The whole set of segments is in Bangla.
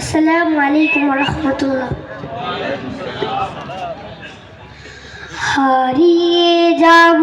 আসসালামু আলাইকুম রহমতুল্লাহ। হারিয়ে যাব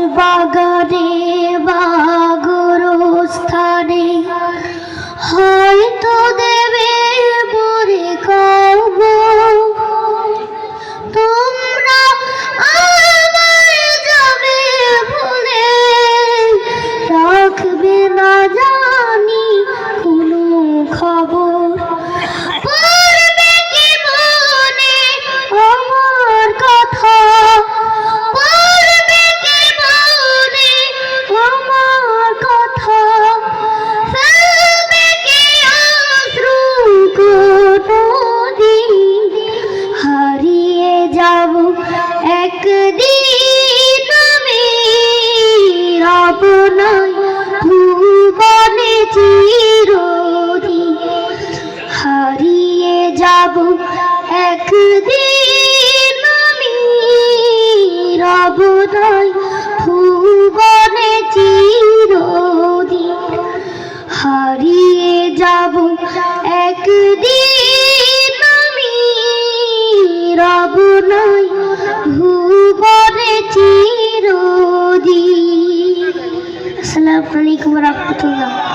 Tobago Day. হব একদিন আমি রবদয় ভুবনে চিরদিন হারিয়ে যাব। একদিন আমি রবনয় ভুবনে চিরদিন। আসসালামু আলাইকুম রহমতুল্লাহ।